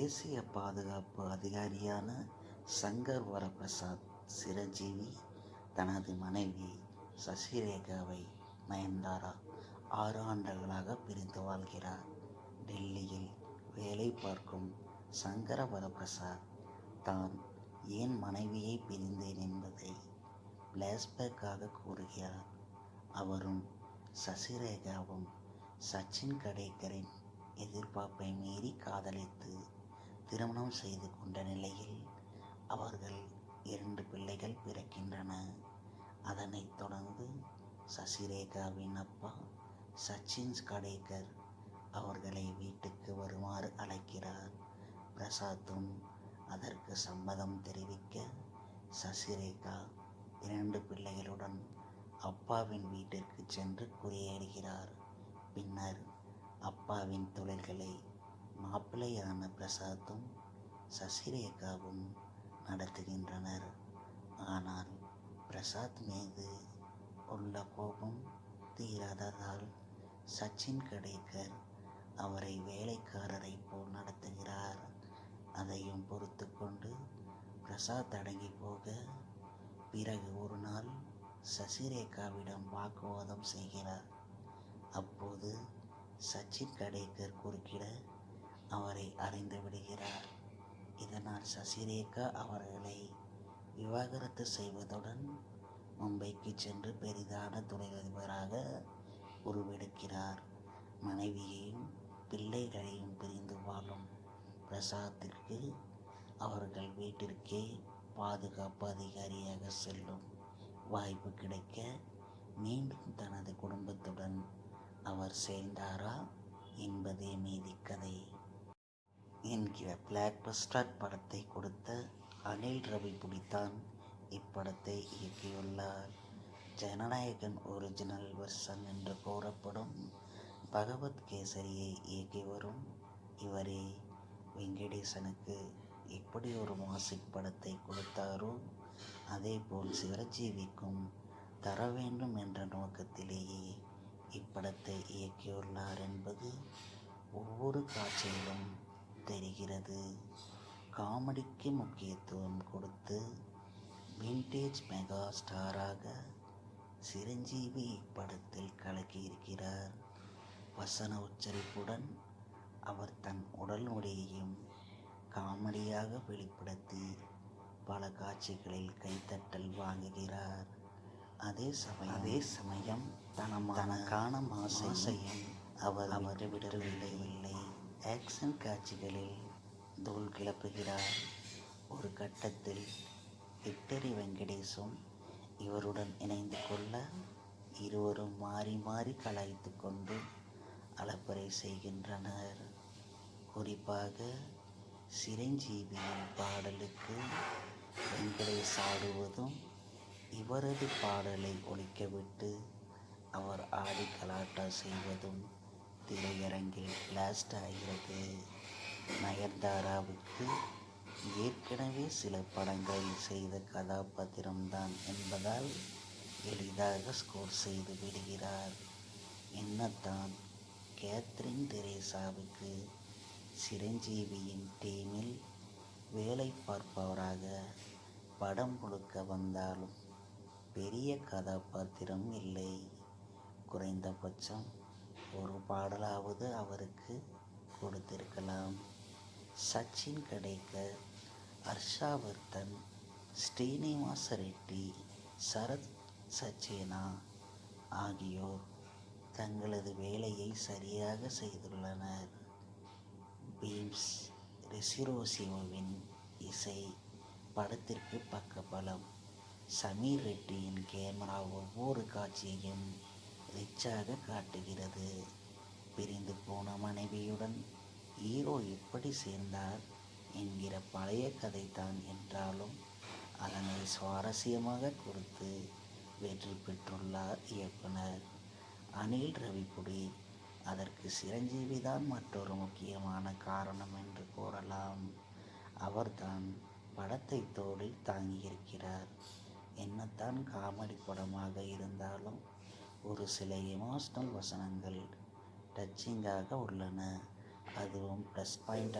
தேசிய பாதுகாப்பு அதிகாரியான சங்கர் வரபிரசாத் சிரஞ்சீவி தனது மனைவி சசிரேகாவை நயன்தாரா ஆறு ஆண்டுகளாக பிரிந்து வாழ்கிறார். டெல்லியில் வேலை பார்க்கும் சங்கர வரப்பிரசாத் தான் ஏன் மனைவியை பிரிந்தேன் என்பதை பிளாஷ்பேக்காக கூறுகிறார். அவரும் சசிரேகாவும் சச்சின் கடேக்கரின் எதிர்பார்ப்பை மீறி காதலித்து திருமணம் செய்து கொண்ட நிலையில் அவர்கள் இரண்டு பிள்ளைகள் பிறக்கின்றன. அதனைத் தொடர்ந்து சசிரேகாவின் அப்பா சச்சின் கடேக்கர் அவர்களை வீட்டுக்கு வருமாறு அழைக்கிறார். பிரசாத்தும் அதற்கு சம்மதம் தெரிவிக்க சசிரேகா இரண்டு பிள்ளைகளுடன் அப்பாவின் வீட்டிற்கு சென்று குறியேறுகிறார் பின்னர் அப்பாவின் தொழில்களை மாப்பிள்ளையான பிரசாத்தும் சசிரேகாவும் நடத்துகின்றனர். ஆனால் பிரசாத் மீது உள்ள கோபம் தீராததால் சச்சின் கடேக்கர் அவரை வேலைக்காரரை போல் நடத்துகிறார். அதையும் பொறுத்து கொண்டு பிரசாத் அடங்கி போக பிறகு ஒரு நாள் சசிரேகாவிடம் வாக்குவாதம் செய்கிறார். அப்போது சச்சின் கடேக்கர் குறுக்கிட அவரை அறிந்து விடுகிறார். இதனால் சசிரேகா அவர்களை விவாகரத்து செய்வதுடன் மும்பைக்கு சென்று பெரிதான தொழிலதிபராக உருவெடுக்கிறார். மனைவியையும் பிள்ளைகளையும் பிரிந்து வாழும் பிரசாத்திற்கு அவர்கள் வீட்டிற்கே பாதுகாப்பு அதிகாரியாக செல்லும் வாய்ப்பு கிடைக்க மீண்டும் தனது குடும்பத்துடன் அவர் சேர்ந்தாரா என்பதே மீதி கதை. என்கிற பிளாக் பஸ்டர் படத்தை கொடுத்த அனில் ரவி பிடித்தான் இப்படத்தை இயக்கியுள்ளார். ஜனநாயகன் ஒரிஜினல் வெர்ஷன் என்று கூறப்படும் பகவத் கேசரியை இயக்கி வரும் இவரே வெங்கடேசனுக்கு எப்படி ஒரு மாசிக் படத்தை கொடுத்தாரோ? அதேபோல் சிவஜீவிக்கும் தர வேண்டும் என்ற நோக்கத்திலேயே இப்படத்தை இயக்கியுள்ளார் என்பது ஒவ்வொரு காட்சியிலும் தெரிகிறது. காமெடிக்கு முக்கியத்துவம் கொடுத்து விண்டேஜ் மெகா ஸ்டாராக சிரஞ்சீவி இப்படத்தில் கலக்கியிருக்கிறார். வசன உச்சரிப்புடன் அவர் தன் உடல் மொழியையும் காமெடியாக வெளிப்படுத்தி பல காட்சிகளில் கைத்தட்டல் வாங்குகிறார். அதே சமயம் அதே சமயம் தனமான மாசையும் அவர் அவர் விடவில்லை இல்லை ஆக்ஷன் காட்சிகளில் தூள் கிளப்புகிறார். ஒரு கட்டத்தில் விக்டரி வெங்கடேஷும் இவருடன் இணைந்து கொள்ள இருவரும் மாறி மாறி கலாய்த்து கொண்டு அலப்பறை செய்கின்றனர். குறிப்பாக சிரஞ்சீவியின் பாடலுக்கு வெங்கடேஷ் ஆடுவதும் இவரது பாடலை ஒழிக்கவிட்டு அவர் ஆடி கலாட்டா செய்வதும் திரையரங்கில் பிளாஸ்ட் ஆகிறது. நயன்தாராவுக்கு ஏற்கனவே சில படங்களில் செய்த கதாபாத்திரம்தான் என்பதால் எளிதாக ஸ்கோர் செய்து விடுகிறார். என்னத்தான்? கேத்ரின் தெரேசாவுக்கு சிரஞ்சீவியின் டீமில் வேலை பார்ப்பவராக படம் முழுக்க வந்தாலும் பெரிய கதாபாத்திரம் இல்லை. குறைந்தபட்சம் ஒரு பாடலாவது அவருக்கு கொடுத்திருக்கலாம். சச்சின் கடேக்கர் ஹர்ஷாவர்தன் ஸ்ரீனிவாச ரெட்டி சரத் சச்சேனா ஆகியோர் தங்களது வேலையை சரியாக செய்துள்ளனர். பீம்ஸ் ரெசிரோசியோவின் இசை படத்திற்கு பக்கபலம். சமீர் ரெட்டியின் கேமரா ஒவ்வொரு காட்சியையும் ரிச்சாக காட்டுகிறது. பிரிந்து போன மனைவியுடன் ஹீரோ எப்படி சேர்ந்தார் என்கிற பழைய கதைதான் என்றாலும் அதனை சுவாரஸ்யமாக கொடுத்து வெற்றி பெற்றுள்ளார் இயக்குனர் அனில் ரவிபுடி அதற்கு சிரஞ்சீவி தான் மற்றொரு முக்கியமான காரணம் என்று கூறலாம். அவர்தான் படத்தை தோளில் தாங்கியிருக்கிறார். என்னத்தான் காமெடி படமாக இருந்தாலும் ஒரு சில எமோஷ்னல் வசனங்கள் டச்சிங்காக உள்ளன. அதுவும் ப்ளஸ் பாயிண்ட்